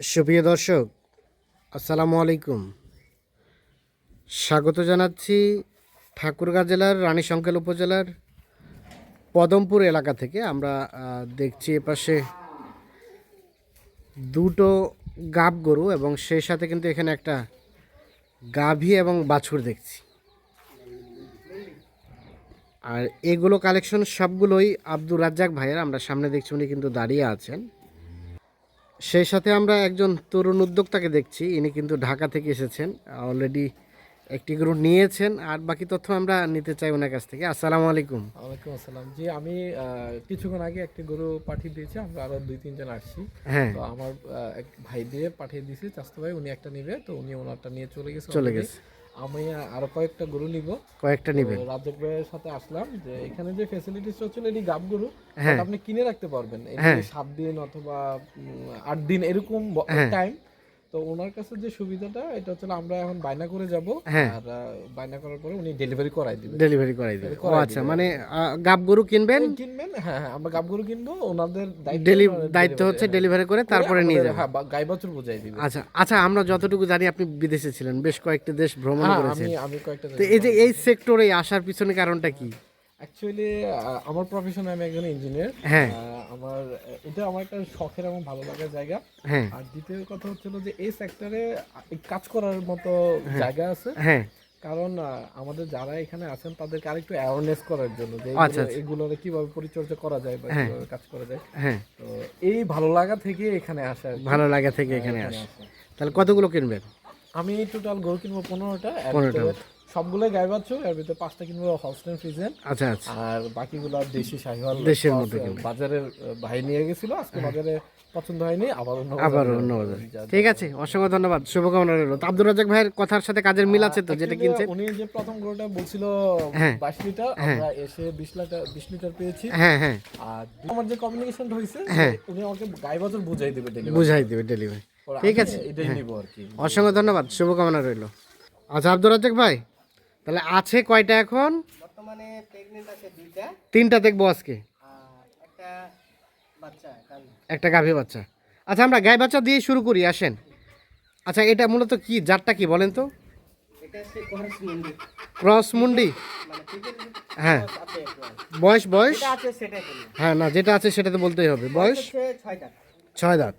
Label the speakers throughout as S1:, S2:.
S1: সুপ্রিয় দর্শক, আসসালামু আলাইকুম। স্বাগত জানাচ্ছি ঠাকুরগাঁ জেলার রানীশঙ্কেল উপজেলার পদমপুর এলাকা থেকে। আমরা দেখছি এপাশে দুটো গাব গরু এবং সেই সাথে কিন্তু এখানে একটা গাভী এবং বাছুর দেখছি। আর এগুলো কালেকশন সবগুলোই আব্দুর রাজ্জাক ভাইয়ের। আমরা সামনে দেখছি উনি কিন্তু দাঁড়িয়ে আছেন। সেই সাথে আমরা একজন তরুণ উদ্যোক্তাকে দেখছি। ইনি কিন্তু ঢাকা থেকে এসেছেন অলরেডি একটি গরু নিয়েছেন আর বাকি তথ্য আমরা নিতে চাই ওনার কাছ থেকে। আসসালামু আলাইকুম।
S2: ওয়ালাইকুম আসসালাম। জি আমি কিছুক্ষণ আগে একটি গরু পাঠিয়ে দিয়েছি আমরা আরও দুই তিনজন আসছি।
S1: হ্যাঁ।
S2: তো আমার এক ভাই দিয়ে পাঠিয়ে দিয়েছি চাস্তো ভাই উনি একটা নিবে তো উনি ওনারটা নিয়ে চলে গেছে
S1: চলে গেছে।
S2: আমি আরও কয়েকটা গরু নিব
S1: কয়েকটা নিবেন
S2: রাজ্জাক ভাইয়ের সাথে আসলাম যে এখানে যে ফ্যাসিলিটিস হচ্ছিল এটি গাব গরু
S1: হ্যাঁ।
S2: আপনি কিনে রাখতে পারবেন
S1: হ্যাঁ।
S2: সাত দিন অথবা আট দিন এরকম
S1: হ্যাঁ।
S2: টাইম তো ওনার কাছে যে সুবিধাটা এটা হচ্ছে আমরা এখন বায়না করে যাব।
S1: হ্যাঁ।
S2: আর বায়না করার পরে উনি ডেলিভারি করাই দিবেন।
S1: ডেলিভারি করাই দেবে ও আচ্ছা মানে গাব গরু কিনবেন?
S2: কিনবেন হ্যাঁ হ্যাঁ আমরা গাব গরু কিনবো ওনাদের দায়িত্ব
S1: হচ্ছে
S2: হ্যাঁ।
S1: ডেলিভারি করে তারপরে নিয়ে যাবেন।
S2: হ্যাঁ গাই বাছুর বোঝাই দিবে
S1: আচ্ছা আচ্ছা আমরা যতটুকু জানি আপনি বিদেশে ছিলেন বেশ কয়েকটি দেশ ভ্রমণ
S2: হ্যাঁ,
S1: করেছেন।
S2: আমি আমি কয়েকটা
S1: তো এই যে এই সেক্টরে আসার পিছনে কারণটা কি?
S2: অ্যাকচুয়ালি আমার প্রফেশন আমি একজন ইঞ্জিনিয়ার
S1: হ্যাঁ।
S2: আমার এটা আমার একটা শখের এবং ভালো লাগার জায়গা।
S1: হ্যাঁ।
S2: আর দ্বিতীয় কথা হচ্ছিল যে এই সেক্টরে কাজ করার মতো জায়গা আছে।
S1: হ্যাঁ।
S2: কারণ আমাদের যারা এখানে আছেন তাদেরকে আরেকটু অ্যাওয়ারনেস করার জন্য যে
S1: আচ্ছা,
S2: এগুলো- এগুলোর কীভাবে পরিচর্যা করা যায় বা কীভাবে কাজ করা যায়।
S1: হ্যাঁ।
S2: তো এই ভালো লাগা থেকে এখানে আসা
S1: ভালো লাগা থেকে এখানে আসা। তাহলে কতগুলো কিনবেন?
S2: আমি টোটাল গরু কিনবো পনেরোটা এর
S1: 15টা।
S2: ভিতরে সবগুলো গাই এর ভিতরে পাঁচটা কিনবো হলস্টেন ফ্রিজেন।
S1: আচ্ছা আচ্ছা।
S2: আর বাকিগুলো দেশি শাহিওয়াল
S1: দেশের মধ্যে
S2: বাজারের ভাই নিয়ে গেছিল আজকে বাজারে পছন্দ হয়নি আবার অন্য
S1: আবার অন্য। বাজারে। ঠিক আছে অসংখ্য ধন্যবাদ শুভকামনা রইল। আব্দুর রাজাক ভাইয়ের কথার সাথে কাজের মিল আছে তো যেটা কিনছেন?
S2: উনি যে প্রথম গরুটা বলছিল
S1: হ্যাঁ।
S2: বাইশ লিটার আমরা এসে বিশ লিটার বিশ লিটার পেয়েছি।
S1: হ্যাঁ হ্যাঁ।
S2: আর আমার যে কমিউনিকেশন হয়েছে
S1: হ্যাঁ।
S2: উনি আমাকে গাই বাজার বুঝাই দেবে ডেলিভারি
S1: বুঝাই দিবে ডেলিভারি ঠিক আছে। হ্যাঁ।
S2: এটাই নিবো আর কি।
S1: অসংখ্য ধন্যবাদ শুভকামনা রইল। আচ্ছা আব্দুর রাজাক ভাই তাহলে আছে কয়টা এখন?
S3: বর্তমানে প্রেগনেন্ট আছে দুইটা।
S1: তিনটা দেখব আজকে।
S3: একটা বাচ্চা
S1: একটা গাভী বাচ্চা। আচ্ছা আমরা গাই বাচ্চা দিয়ে শুরু করি আসেন। আচ্ছা এটা মূলত কি জাতটা কি বলেন তো?
S3: এটা হচ্ছে কোহরস মুন্ডি।
S1: ক্রস মুন্ডি?
S3: মানে
S1: হ্যাঁ। বয়স বয়স? হ্যাঁ না যেটা আছে সেটা তো বলতেই হবে। বয়স ছয় দাঁত।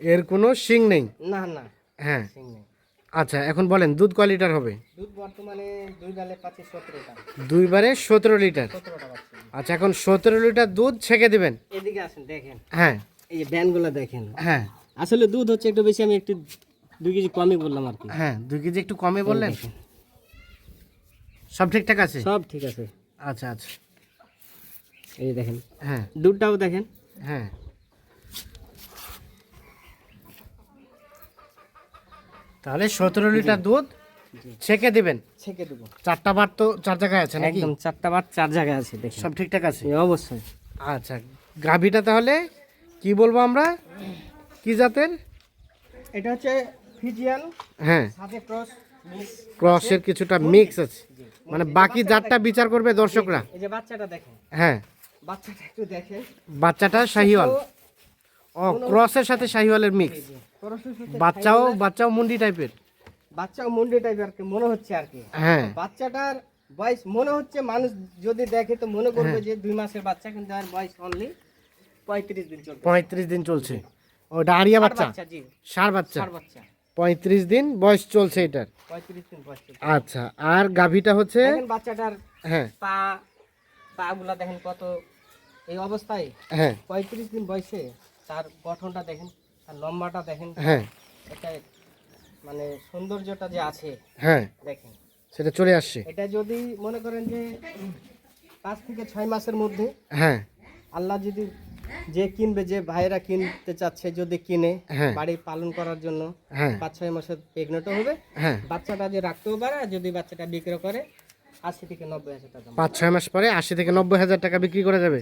S1: এর কোনো শিং নেই?
S3: না না।
S1: হ্যাঁ।
S3: সিং নেই।
S1: আচ্ছা এখন বলেন দুধ কয় লিটার হবে?
S3: দুধ বর্তমানে দুই ডালে পাচ্ছে সতেরোটা।
S1: দুইবারে সতেরো লিটার। আচ্ছা এখন সতেরো লিটার দুধ ছেঁকে দেবেন?
S3: এদিকে আসেন দেখেন।
S1: হ্যাঁ।
S3: এই যে ব্যানগুলো দেখেন।
S1: হ্যাঁ।
S3: আসলে দুধ হচ্ছে একটু বেশি আমি একটু দুই কেজি কমই বললাম আর কি।
S1: হ্যাঁ দুই কেজি একটু কমে বললেন? সব ঠিকঠাক আছে?
S3: সব ঠিক আছে।
S1: আচ্ছা আচ্ছা।
S3: এই দেখেন।
S1: হ্যাঁ।
S3: দুধটাও দেখেন।
S1: হ্যাঁ। তাহলে সতেরো লিটার দুধ ছেঁকে দিবেন।
S3: ছেঁকে দেবো।
S1: চারটা বার তো চার জায়গায় আছে নাকি?
S3: একদম চারটা বার চার জায়গায় আছে দেখেন।
S1: সব ঠিকঠাক আছে?
S3: অবশ্যই।
S1: আচ্ছা গাভীটা তাহলে কি বলব আমরা? কি জাতের?
S3: এটা হচ্ছে ফিজিয়ান
S1: হ্যাঁ।
S3: সাথে ক্রস
S1: ক্রসের কিছুটা মিক্স আছে। মানে বাকি জাতটা বিচার করবে দর্শকরা।
S3: এই যে বাচ্চাটা দেখেন।
S1: হ্যাঁ।
S3: বাচ্চাটা একটু দেখেন।
S1: বাচ্চাটা শাহিওয়াল। ও ক্রসের সাথে শাহিওয়ালের মিক্স। বাচ্চাও বাচ্চাও মুন্ডি টাইপের
S3: বাচ্চা মুন্ডি টাইপের আর কি মনে হচ্ছে আর কি।
S1: হ্যাঁ।
S3: বাচ্চাটার বয়স মনে হচ্ছে মানুষ যদি দেখে তো মনে করবে যে দুই মাসের বাচ্চা কিন্তু আর বয়স অনলি পঁয়ত্রিশ দিন চলবে।
S1: পঁয়ত্রিশ দিন চলছে। ওটা আরিয়া বাচ্চা? সার বাচ্চা?
S3: বাচ্চা।
S1: পঁয়ত্রিশ দিন বয়স চলছে এটার?
S3: পঁয়ত্রিশ দিন বয়স
S1: আচ্ছা আর গাভীটা হচ্ছে?
S3: বাচ্চাটার
S1: হ্যাঁ।
S3: পা পা গুলা দেখেন কত এই অবস্থায়
S1: হ্যাঁ।
S3: পঁয়ত্রিশ দিন বয়সে তার গঠনটা দেখেন লম্বাটা দেখেন
S1: হ্যাঁ।
S3: এটা মানে সৌন্দর্যটা যে আছে
S1: হ্যাঁ।
S3: দেখেন।
S1: সেটা চলে আসছে।
S3: এটা যদি মনে করেন যে পাঁচ থেকে ছয় মাসের মধ্যে
S1: হ্যাঁ।
S3: আল্লাহ যদি যে কিনবে যে ভাইরা কিনতে চাচ্ছে যদি কিনে
S1: হ্যাঁ।
S3: বাড়ি পালন করার জন্য
S1: হ্যাঁ।
S3: পাঁচ ছয় মাসের প্রেগনেন্টও হবে।
S1: হ্যাঁ।
S3: বাচ্চাটা যে রাখতেও পারে যদি বাচ্চাটা বিক্রি করে আশি থেকে নব্বই হাজার টাকা।
S1: পাঁচ ছয় মাস পরে আশি থেকে নব্বই হাজার টাকা বিক্রি করা যাবে।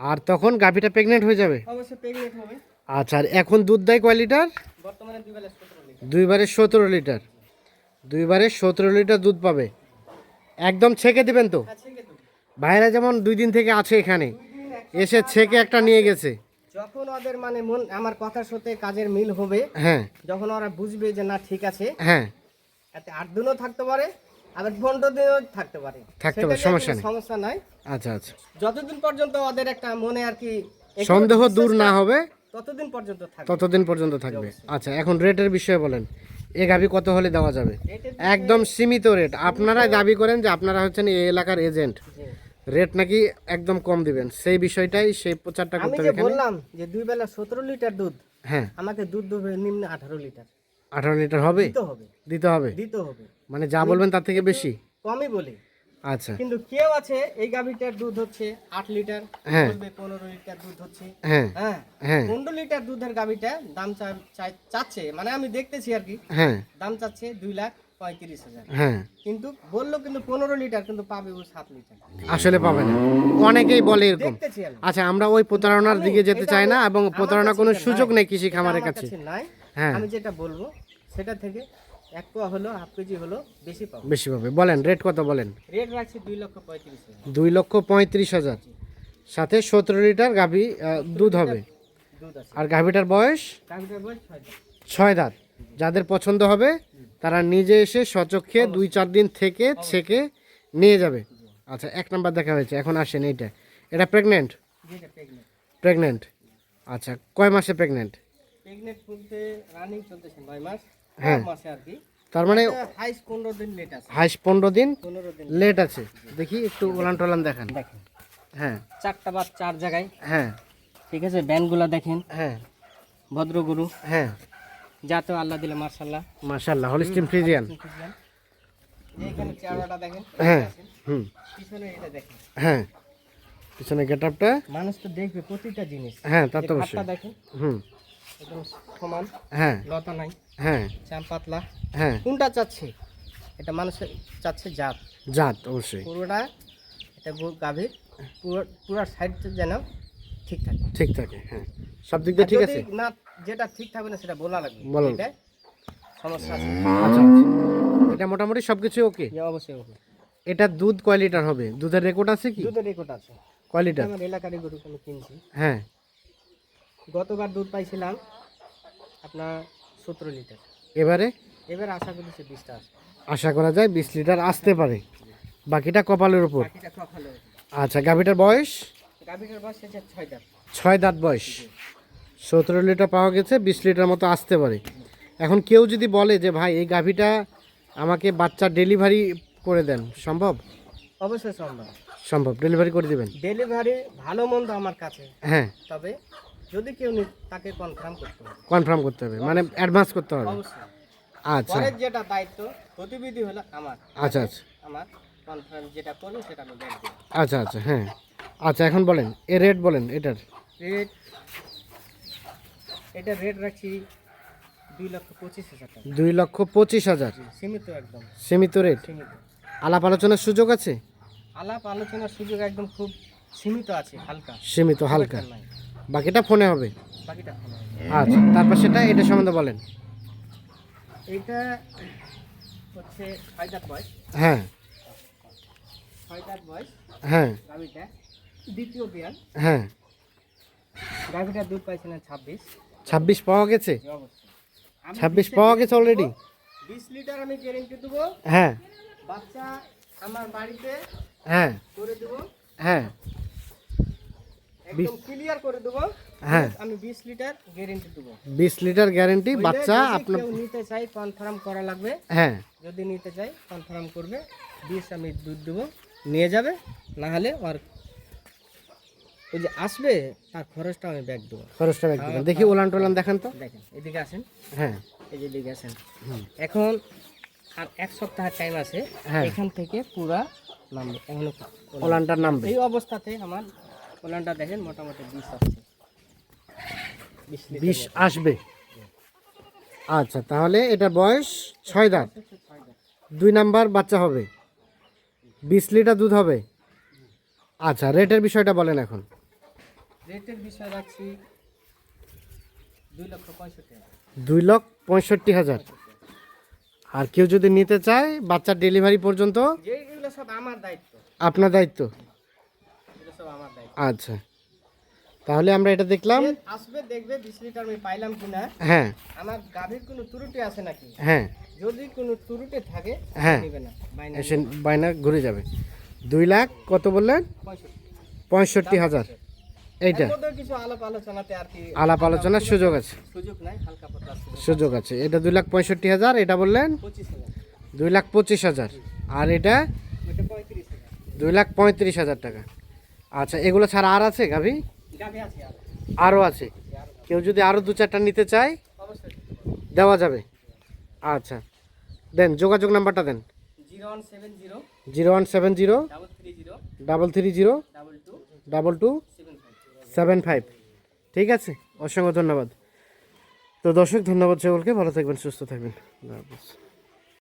S1: আর তখন গাভীটা প্রেগনেন্ট হয়ে যাবে।
S3: অবশ্যই প্রেগনেন্ট হবে।
S1: আচ্ছা আর এখন দুধ দেয় কয় লিটার?
S3: বর্তমানে দুই বেলা সতেরো লিটার।
S1: দুইবারে সতেরো লিটার। দুইবারে সতেরো লিটার দুধ পাবে। একদম ছেঁকে দেবেন তো?
S3: আছে
S1: ভাইরা যেমন দুই দিন থেকে আছে এখানে এসে ছেঁকে একটা নিয়ে গেছে।
S3: যখন ওদের মানে মন আমার কথার সাথে কাজের মিল হবে
S1: হ্যাঁ।
S3: যখন ওরা বুঝবে যে না ঠিক আছে।
S1: হ্যাঁ।
S3: এতে আট দিনও থাকতে পারে আবার পনেরো দিনও থাকতে পারে।
S1: থাকতে পারে, সমস্যা নেই।
S3: সমস্যা নাই।
S1: আচ্ছা আচ্ছা।
S3: যতদিন পর্যন্ত ওদের একটা মনে আর কি
S1: সন্দেহ দূর না হবে
S3: ততদিন পর্যন্ত থাকবে।
S1: ততদিন পর্যন্ত থাকবে। আচ্ছা এখন রেটের বিষয়ে বলেন। এ গাভি কত হলে দেওয়া যাবে? একদম সীমিত রেট। আপনারা দাবি করেন যে আপনারা হচ্ছেন এই এলাকার এজেন্ট। রেট নাকি একদম কম দিবেন। সেই বিষয়টাই সেই প্রচারটা
S3: আমি
S1: করতে
S3: যে
S1: হবে
S3: বললাম যে দুই বেলা সতেরো লিটার দুধ
S1: হ্যাঁ।
S3: আমাকে দুধ দেবে নিম্ন আঠারো লিটার।
S1: আঠারো লিটার হবে?
S3: দিতে হবে।
S1: দিতে হবে?
S3: দিতে হবে।
S1: মানে যা বলবেন তার থেকে বেশি?
S3: কমই বলি।
S1: আচ্ছা।
S3: কিন্তু কেউ আছে এই গাভীটার দুধ হচ্ছে আট লিটার
S1: হ্যাঁ।
S3: বলবে পনেরো লিটার দুধ হচ্ছে।
S1: হ্যাঁ।
S3: হ্যাঁ
S1: হ্যাঁ।
S3: পনেরো লিটার দুধের গাভীটা দাম চাচ্ছে। মানে আমি দেখতেছি আর কি
S1: হ্যাঁ।
S3: দাম চাচ্ছে দুই লাখ পঁয়ত্রিশ হাজার। কিন্তু বলল কিন্তু পনেরো লিটার কিন্তু পাবে ও সাত লিটার।
S1: আসলে পাবে না। অনেকেই বলে এরকম। আচ্ছা আমরা ওই প্রতারণার দিকে যেতে চাই না এবং প্রতারণার কোনো সুযোগ
S3: নেই
S1: কৃষি খামারের কাছে
S3: নাই।
S1: হ্যাঁ।
S3: আমি যেটা বলব সেটা থেকে এক পোয়া হলো হাফ কেজি হলো বেশি পাবো।
S1: বেশি পাবে। বলেন রেট কত বলেন?
S3: রেট রাখছি দুই লক্ষ পঁয়ত্রিশ হাজার।
S1: দুই লক্ষ পঁয়ত্রিশ হাজার। সাথে সতেরো লিটার গাভি দুধ হবে।
S3: দুধ আছে।
S1: আর গাভিটার বয়স?
S3: গাভিটার বয়স ছয়
S1: দাঁত। যাদের পছন্দ হবে তারা নিজে এসে সচক্ষে দুই চার দিন থেকে ছেকে নিয়ে যাবে। আচ্ছা এক নাম্বার দেখা হয়েছে এখন আসেন এইটা। এটা প্রেগনেন্ট
S3: যেটা প্রেগনেন্ট
S1: প্রেগনেন্ট আচ্ছা কয় মাসে প্রেগনেন্ট
S3: প্রেগনেন্ট বলতে রানিং চলতেছে নয় মাস।
S1: হ্যাঁ।
S3: মাসে আর কি
S1: তার মানে
S3: হাইস পনেরো দিন লেট আছে।
S1: হাইস পনেরো দিন
S3: পনেরো দিন
S1: লেট আছে। দেখি একটু ওলান টোলান দেখান।
S3: দেখেন।
S1: হ্যাঁ।
S3: চারটা বা চার জায়গায়।
S1: হ্যাঁ।
S3: ঠিক আছে? ব্যান্ডগুলো দেখেন।
S1: হ্যাঁ।
S3: ভদ্র গরু
S1: হ্যাঁ।
S3: যাতে আল্লাহ দিলে মার্শাল্লাহ
S1: মাশাল্লাহ হলিস্টিন ফ্রিজিয়ান
S3: এইখানে দেখেন।
S1: হ্যাঁ। হুম।
S3: পিছনে এটা দেখেন।
S1: হ্যাঁ। পিছনে
S3: মানুষ তো দেখবে প্রতিটা জিনিস।
S1: হ্যাঁ তা তো অবশ্যই।
S3: দেখেন।
S1: হুম।
S3: একদম সমান।
S1: হ্যাঁ।
S3: লতা নাই।
S1: হ্যাঁ।
S3: চাম পাতলা।
S1: হ্যাঁ।
S3: কোনটা চাচ্ছে? এটা মানুষের চাচ্ছে জাত।
S1: জাত অবশ্যই।
S3: পুরোটা এটা গাভীর পুরো পুরো সাইড যেন ঠিক থাকে।
S1: ঠিক থাকে হ্যাঁ। সব দিক দিয়ে ঠিক আছে?
S3: না যেটা ঠিক থাকবে না সেটা বলা লাগবে।
S1: বলা
S3: এটা সমস্যা আছে।
S1: আচ্ছা আচ্ছা। এটা মোটামুটি সব কিছু ওকে
S3: অবশ্যই হবে
S1: এটা দুধ কয় লিটার হবে? দুধের রেকর্ড আছে কি?
S3: দুধের রেকর্ড আছে।
S1: কয় লিটার
S3: আমার এলাকারই গরু আমি কিনছি।
S1: হ্যাঁ।
S3: গতবার দুধ পাইছিলাম আপনার সতেরো লিটার।
S1: এবারে?
S3: এবার আশা করছি বিশটা আছে
S1: আশা করা যায় বিশ লিটার আসতে পারে। বাকিটা কপালের উপর?
S3: বাকিটা
S1: আচ্ছা গাভিটার বয়স?
S3: গাভীটার বয়স হচ্ছে ছয় দাঁত।
S1: ছয় দাঁত বয়স। সতেরো লিটার পাওয়া গেছে বিশ লিটার মতো আসতে পারে। এখন কেউ যদি বলে যে ভাই এই গাভিটা আমাকে বাচ্চা ডেলিভারি করে দেন সম্ভব?
S3: অবশ্যই সম্ভব।
S1: সম্ভব ডেলিভারি করে দিবেন।
S3: ডেলিভারি ভালো মন্দ আমার কাছে।
S1: হ্যাঁ।
S3: তবে যদি কেউ নি তাকে কনফার্ম করতে হবে।
S1: কনফার্ম করতে হবে মানে অ্যাডভান্স করতে হবে। আচ্ছা।
S3: পরের যেটা দায়িত্ব প্রতিবিধি হলো আমার।
S1: আচ্ছা আচ্ছা।
S3: আমার কনফার্ম যেটা করবে সেটা আমি দেখব
S1: আচ্ছা আচ্ছা হ্যাঁ। আচ্ছা এখন বলেন এ রেট বলেন এটার।
S3: রেট এটা রেট রাখছি দুই লক্ষ পঁচিশ হাজার টাকা।
S1: দুই লক্ষ পঁচিশ হাজার।
S3: সীমিত একদম।
S1: সীমিত রেট
S3: সীমিত।
S1: আলাপ আলোচনার সুযোগ আছে?
S3: আলাপ আলোচনার সুযোগ একদম খুব সীমিত আছে হালকা।
S1: সীমিত হালকা। বাকিটা ফোনে হবে।
S3: বাকিটা
S1: আচ্ছা তারপর সেটা এটা সম্বন্ধে বলেন।
S3: এইটা হচ্ছে ছয় দাঁত বয়স।
S1: হ্যাঁ।
S3: ছয় দাঁত বয়স।
S1: হ্যাঁ।
S3: গাভিটা দ্বিতীয় বিয়ান
S1: হ্যাঁ।
S3: গাভিটার দুধ পাইছিলেন ছাব্বিশ।
S1: ছাব্বিশ পাওয়া গেছে? ছাব্বিশ পাওয়া গেছে অলরেডি
S3: বিশ লিটার আমি গ্যারেন্টি দেবো।
S1: হ্যাঁ।
S3: বাচ্চা আমার বাড়িতে
S1: হ্যাঁ।
S3: করে দেবো।
S1: হ্যাঁ।
S3: একদম ক্লিয়ার করে দেবো।
S1: হ্যাঁ।
S3: আমি বিশ লিটার গ্যারেন্টি দেবো।
S1: বিশ লিটার গ্যারেন্টি বাচ্চা
S3: যদি নিতে চাই কনফার্ম করা লাগবে।
S1: হ্যাঁ।
S3: যদি নিতে চাই কনফার্ম করবে। বিশ আমি দুধ দেবো। নিয়ে যাবে না হলে আর ওই যে আসবে তার খরচটা আমি ব্যাগ দেবো।
S1: খরচটা ব্যাগ দিবেন। দেখি ওলান টোলান দেখান তো।
S3: দেখেন এদিকে আসেন।
S1: হ্যাঁ।
S3: এই যে এদিকে আসেন। এখন আর এক সপ্তাহ টাইম আছে।
S1: হ্যাঁ।
S3: এখান থেকে পুরা নামবে। এখনও ওলান-
S1: ওলানটার নামবে।
S3: এই অবস্থাতে আমার ওলানটা দেখেন মোটামুটি বিশ আসছে।
S1: বিষ আসবে? আচ্ছা তাহলে এটা বয়স ছয় দাঁত। দুই নাম্বার বাচ্চা হবে। বিশ লিটার দুধ হবে। আচ্ছা রেটের বিষয়টা বলেন এখন।
S3: রেটের বিষয় রাখছি দুই লক্ষ পঁয়ষট্টি হাজার।
S1: আর কেউ যদি নিতে চায় বাচ্চার ডেলিভারি পর্যন্ত আপনার দায়িত্ব।
S3: সব আমার দায়িত্ব
S1: আচ্ছা। তাহলে আমরা এটা দেখলাম।
S3: আসবে দেখবে বিশ লিটার আমি পাইলাম কিনা।
S1: হ্যাঁ।
S3: আমার গাভীর কোনো ত্রুটি আছে নাকি?
S1: হ্যাঁ।
S3: যদি কোনো ত্রুটি থাকে
S1: হ্যাঁ।
S3: নিবে না বাইনা
S1: এসে বায়না ঘুরে যাবে। দুই লাখ কত বললেন?
S3: পঁয়ষট্টি।
S1: হাজার। এইটা।
S3: কিছু আলাপ
S1: আলোচনার সুযোগ আছে।
S3: সুযোগ নাই হালকা পাতলা সুযোগ।
S1: সুযোগ আছে। এটা দুই লাখ পঁয়ষট্টি হাজার এটা বললেন? দুই লাখ পঁচিশ হাজার। আর এটা? দুই লাখ পঁয়ত্রিশ হাজার টাকা। আচ্ছা এগুলো ছাড়া আর আছে গাভি? আরও আছে। কেউ যদি আরও দু চারটা নিতে চায়, দেওয়া যাবে। আচ্ছা দেন, যোগাযোগ নাম্বারটা দেন।
S3: Zero one seven zero, double three zero,
S1: double
S3: two, seven five.
S1: ঠিক আছে, অসংখ্য ধন্যবাদ। তো দর্শক, ধন্যবাদ সকলকে, ভালো থাকবেন, সুস্থ থাকবেন।